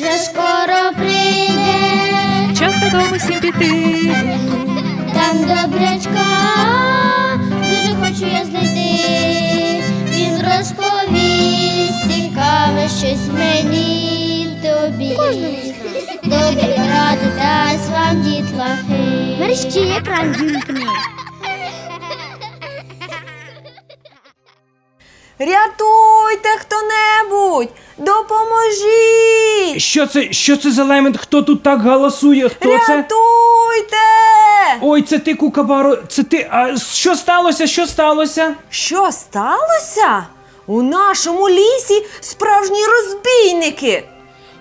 вже скоро прийде, Час додому всім піти. там добрячка, дуже хочу я знайти. Він розповість цікаве щось мені й тобі. Добрі ради дасть вам дітлахи. Мерщі екран дімкни. Рятуйте хто-небудь! Допоможіть! Що це? Що це за лемент? Хто тут так галасує? Хто це? Рятуйте! Ой, це ти, Кукабаро, це ти. А що сталося? Що сталося? Що сталося? У нашому лісі справжні розбійники.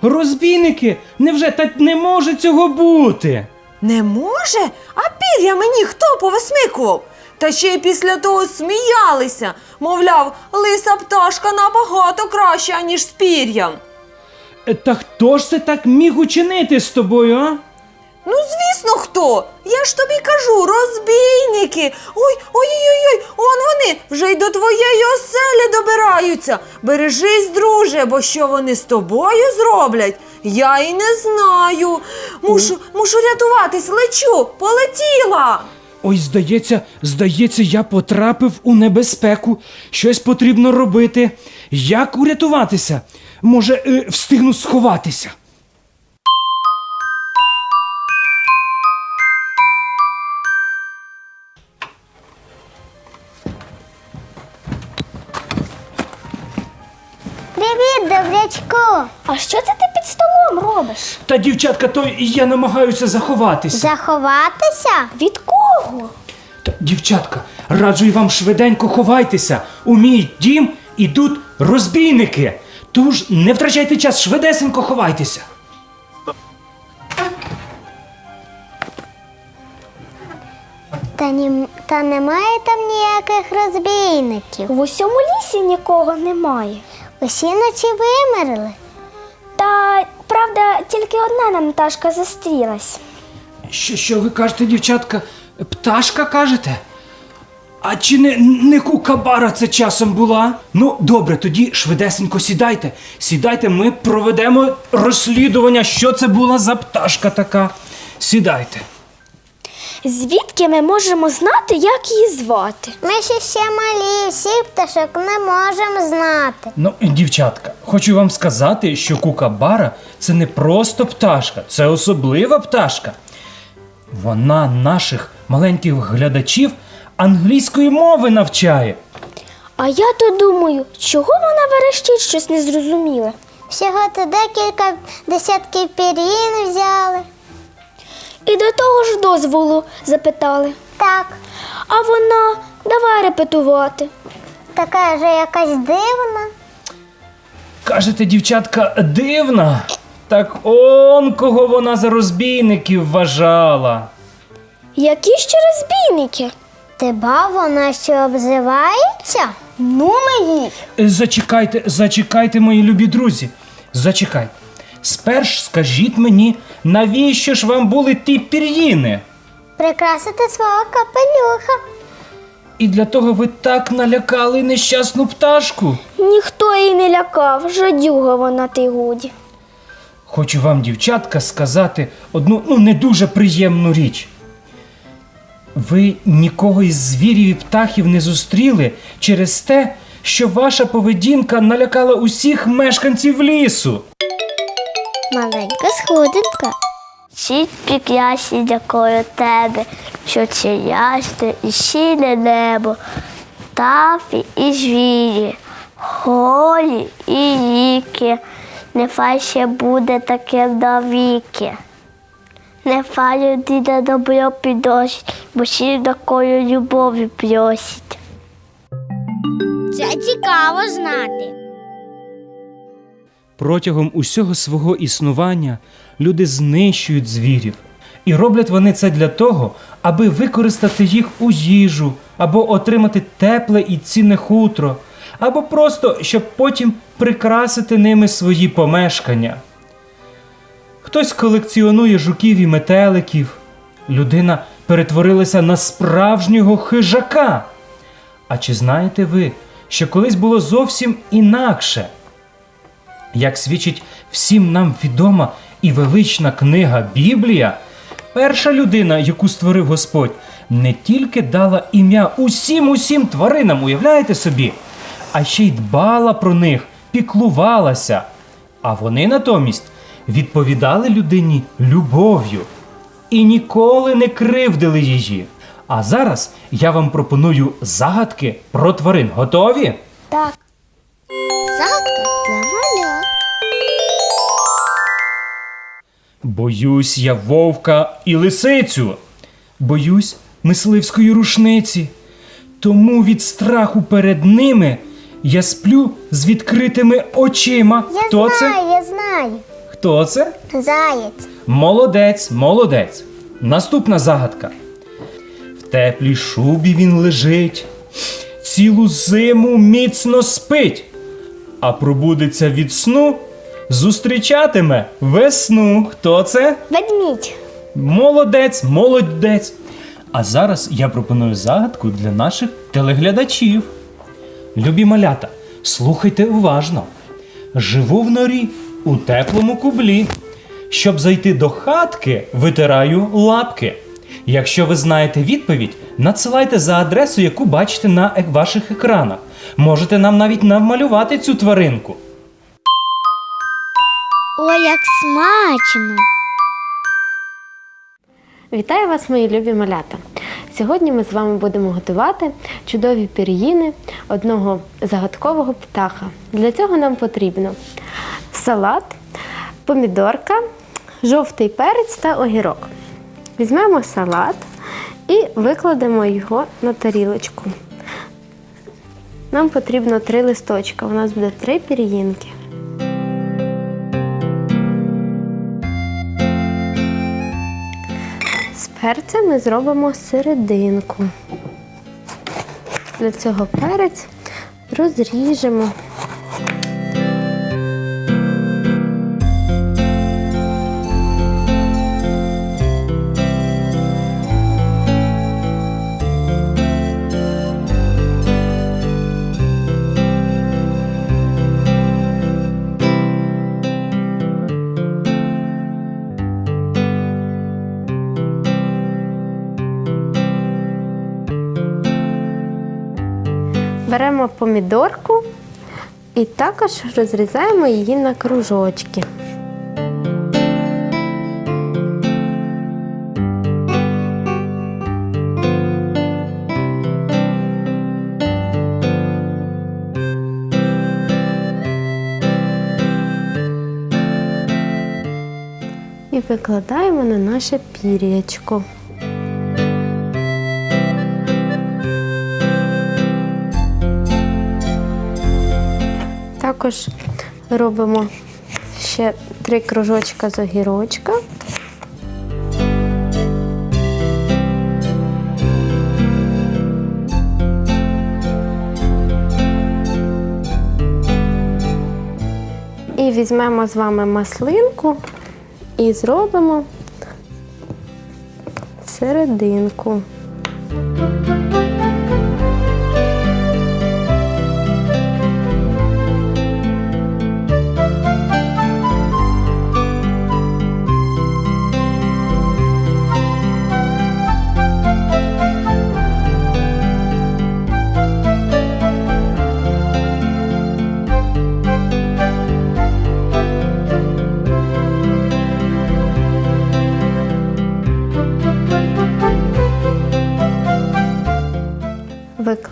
Розбійники? Невже так не може цього бути? Не може? А пір'я мені хто повисмикував? Та ще й після того сміялися. Мовляв, лиса пташка набагато краща, ніж з пір'ям. Е, Та хто ж це так міг учинити з тобою, а? Ну, звісно, хто? Я ж тобі кажу, розбійники. Ой, ой-ой-ой, он вони вже й до твоєї оселі добираються. Бережись, друже, бо що вони з тобою зроблять? Я й не знаю. Мушу, мушу рятуватись, лечу, полетіла. Ой, здається, здається, я потрапив у небезпеку. Щось потрібно робити. Як урятуватися? Може, е, встигну сховатися. Привіт, добрячко. А що це ти під столом робиш? Та, дівчатка, то я намагаюся заховатися. Заховатися? Від кого? Та, дівчатка, раджу вам швиденько ховайтеся. У мій дім ідуть розбійники. Тож не втрачайте час, швидесенько ховайтеся. Та, ні, та немає там ніяких розбійників. В усьому лісі нікого немає. Усі ночі вимерли. Та правда, тільки одна нам пташка зустрілась. Що, що ви кажете, дівчатка? Пташка кажете? А чи не, не кукабара це часом була? Ну, добре, тоді швидесенько сідайте. Сідайте, ми проведемо розслідування, що це була за пташка така. Сідайте. Звідки ми можемо знати, як її звати? Ми ще ще малі, всіх пташок не можемо знати. Ну, дівчатка, хочу вам сказати, що кукабара це не просто пташка, це особлива пташка. Вона наших маленьких глядачів англійської мови навчає. А я то думаю, чого вона верещить щось незрозуміле? Всього то декілька десятків пір'їн взяли. І до того ж дозволу запитали. Так. А вона давай репетувати. Така же якась дивна. Кажете, дівчатка, дивна. Так он кого вона за розбійників вважала. Які ще розбійники? Ти вона що обзивається? Ну. Е, Зачекайте, зачекайте, мої любі друзі. Зачекайте. Сперш скажіть мені, навіщо ж вам були ті пір'їни? Прикрасити свого капелюха. І для того ви так налякали нещасну пташку. Ніхто її не лякав, жадюга вона ти годі. Хочу вам, дівчатка, сказати одну ну, не дуже приємну річ. Ви нікого із звірів і птахів не зустріли через те, що ваша поведінка налякала усіх мешканців лісу. Маленька сходинка. Сіть піклясі дякую тебе, що це ясне і сіне небо, тафі і звірі, голі і ріки. Нехай ще буде таким навіки. Нехай людина добро підносить, бо всі такої любові просить. Це цікаво знати. Протягом усього свого існування люди знищують звірів. І роблять вони це для того, аби використати їх у їжу, або отримати тепле і цінне хутро, або просто щоб потім прикрасити ними свої помешкання. Хтось колекціонує жуків і метеликів. Людина перетворилася на справжнього хижака. А чи знаєте ви, що колись було зовсім інакше? Як свідчить всім нам відома і велична книга Біблія, перша людина, яку створив Господь, не тільки дала ім'я усім усім тваринам, уявляєте собі, а ще й дбала про них, піклувалася. А вони натомість відповідали людині любов'ю і ніколи не кривдили її. А зараз я вам пропоную загадки про тварин. Готові? Так. Загадка для малят. Боюсь я вовка і лисицю. Боюсь мисливської рушниці. Тому від страху перед ними я сплю з відкритими очима. Я Хто знаю, це? я знаю. Хто це? Заєць. Молодець, молодець. Наступна загадка. В теплій шубі він лежить, цілу зиму міцно спить, а пробудеться від сну, зустрічатиме весну. Хто це? Ведмідь. Молодець, молодець. А зараз я пропоную загадку для наших телеглядачів. Любі малята, слухайте уважно. Живу в норі у теплому кублі. Щоб зайти до хатки, витираю лапки. Якщо ви знаєте відповідь, надсилайте за адресу, яку бачите на е- ваших екранах. Можете нам навіть намалювати цю тваринку. Ой, як смачно. Вітаю вас, мої любі малята! Сьогодні ми з вами будемо готувати чудові пір'їни одного загадкового птаха. Для цього нам потрібно салат, помідорка, жовтий перець та огірок. Візьмемо салат і викладемо його на тарілочку. Нам потрібно три листочка. У нас буде три пір'їнки. Перця ми зробимо серединку. Для цього перець розріжемо. Помідорку і також розрізаємо її на кружочки. Викладаємо на наше пір'ячко. Також робимо ще три кружочка з огірочка. І візьмемо з вами маслинку і зробимо серединку.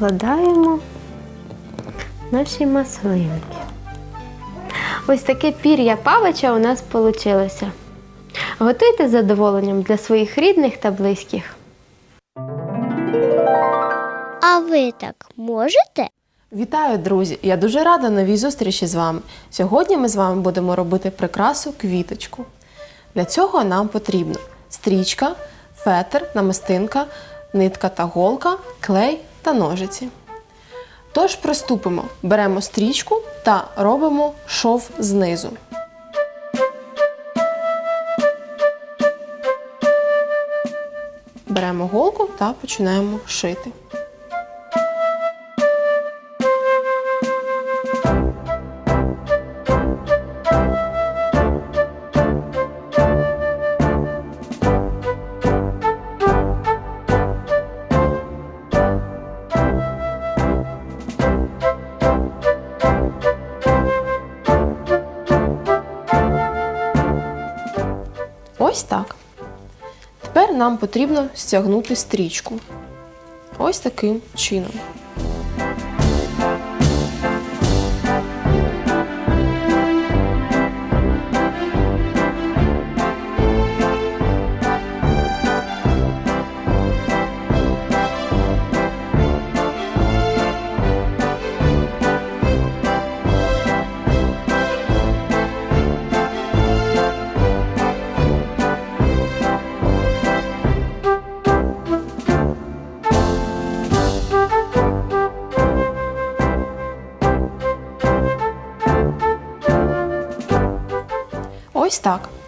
Викладаємо наші маслинки. Ось таке пір'я павича у нас вийшло. Готуйте з задоволенням для своїх рідних та близьких. А ви так можете? Вітаю, друзі! Я дуже рада новій зустрічі з вами. Сьогодні ми з вами будемо робити прикрасу квіточку. Для цього нам потрібно стрічка, фетр, намистинка, нитка та голка, клей та ножиці. Тож приступимо. Беремо стрічку та робимо шов знизу. Беремо голку та починаємо шити. Нам потрібно стягнути стрічку. Ось таким чином.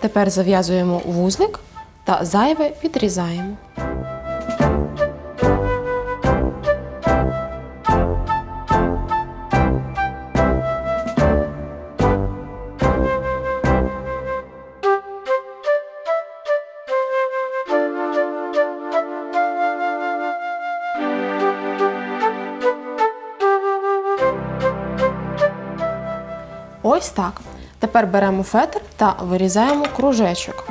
Тепер зав'язуємо вузлик та зайве відрізаємо. Ось так. Тепер беремо фетр та вирізаємо кружечок.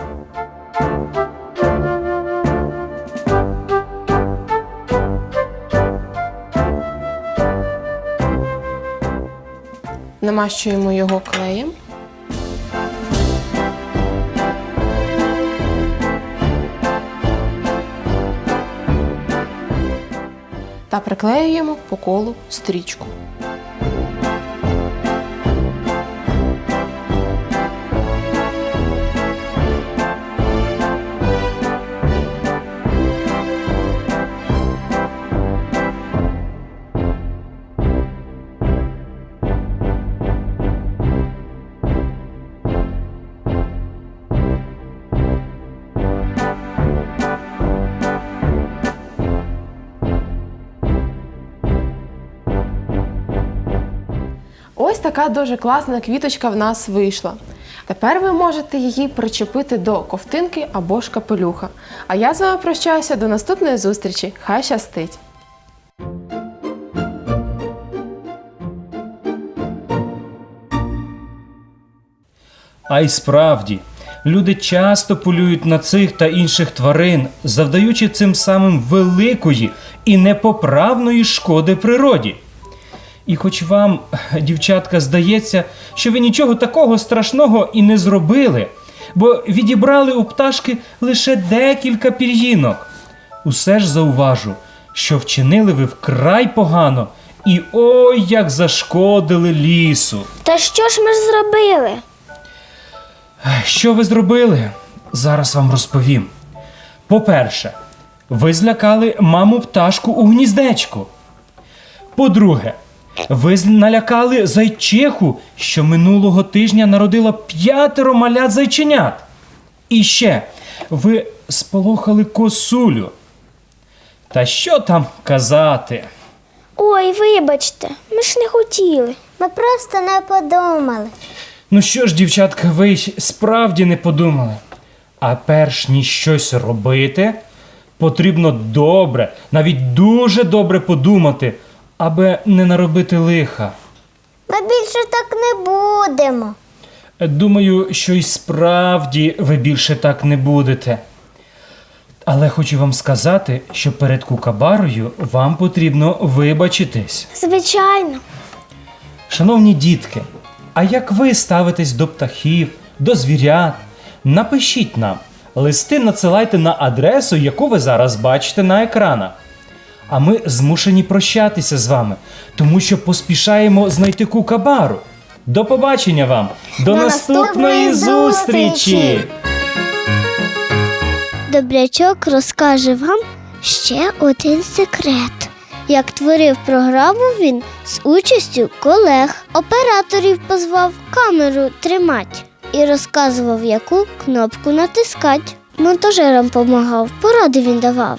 Намащуємо його клеєм. Та приклеюємо по колу стрічку. Ось така дуже класна квіточка в нас вийшла. Тепер ви можете її причепити до ковтинки або ж капелюха. А я з вами прощаюся до наступної зустрічі. Хай щастить! А й справді, люди часто полюють на цих та інших тварин, завдаючи цим самим великої і непоправної шкоди природі. І хоч вам, дівчатка, здається, що ви нічого такого страшного і не зробили, бо відібрали у пташки лише декілька пір'їнок. Усе ж зауважу, що вчинили ви вкрай погано, і ой як зашкодили лісу. Та що ж ми ж зробили? Що ви зробили? Зараз вам розповім. По-перше, ви злякали маму пташку у гніздечку. По-друге, ви налякали зайчиху, що минулого тижня народила п'ятеро малят зайченят. І ще ви сполохали косулю. Та що там казати? Ой, вибачте, ми ж не хотіли. Ми просто не подумали. Ну що ж, дівчатка, ви справді не подумали. А перш ніж щось робити, потрібно добре, навіть дуже добре подумати, аби не наробити лиха. Ми більше так не будемо. Думаю, що й справді ви більше так не будете. Але хочу вам сказати, що перед кукабарою вам потрібно вибачитись. Звичайно. Шановні дітки, а як ви ставитесь до птахів, до звірят? Напишіть нам, листи надсилайте на адресу, яку ви зараз бачите на екранах. А ми змушені прощатися з вами, тому що поспішаємо знайти кукабару. До побачення вам! До, До наступної зустрічі! Добрячок розкаже вам ще один секрет. Як творив програму він з участю колег, операторів позвав камеру тримати і розказував, яку кнопку натискати. Монтажерам помагав, поради він давав.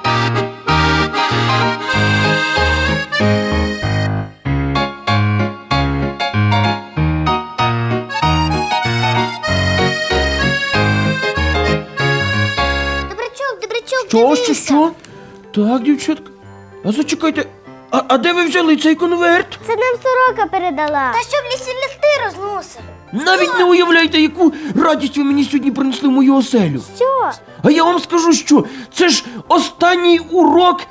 Що, що, що? Так, дівчатка. А зачекайте, а, а де ви взяли цей конверт? Це нам сорока передала. Та щоб лісі листи розносив. Навіть не уявляєте, яку радість ви мені сьогодні принесли в мою оселю. Що? А я вам скажу, що це ж останній урок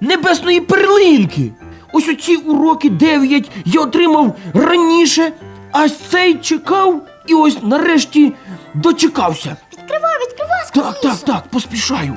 небесної перлинки. Ось оці уроки дев'ять я отримав раніше, а цей чекав і ось нарешті дочекався. Відкривай, відкривай, Так, так, так, поспішаю.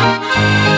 oh